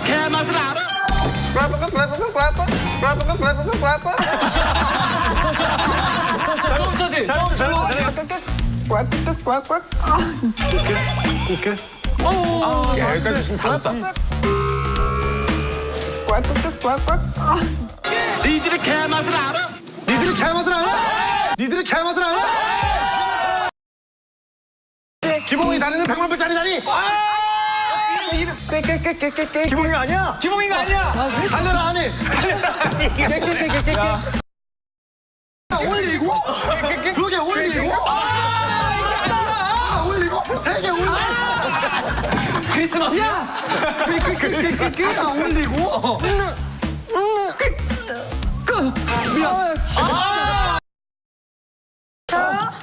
개 맛을 알아? 자동 사진. 자동 자동 사진. 여기까지 있으면 다 됐다. 니들이 개 맛을 알아? 니들이 개맛을 알아? 니들이 개맛을 알아? 기봉이 다니는 100만 불짜리 다니! 기봉이가 아니야! 기봉이가 아니야. 달려라 아니! 야, 올리고 두 개 올리고 올리고 세 개 올리고 크리스마스. 하나 올리고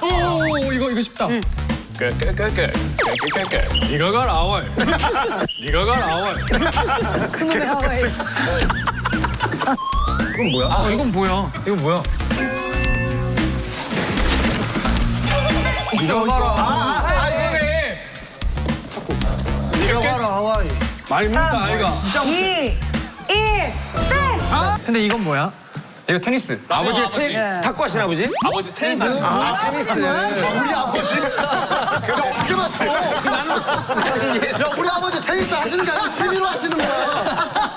오 이거 이거 쉽다. 깨깨깨깨 깨 깨깨깨. 네가 갈 아월. 네가 갈 아월. 그놈의 하와이. 이건 뭐야? 아 이건 뭐야? 이건 뭐야? 네가 가라 아 이거네. 네가 가라 하와이 많이 묻다 아이가. 2, 1, 땡! 근데 이건 뭐야? 이거 테니스. 아버지가 테니스. 탁구 하신 아버지? 아버지 테니스 하시는 아, 테니스. 우리 아버지. 그거 어떻게 맞춰 야 우리 아버지 테니스 하시는 게 아니고 취미로 하시는 거야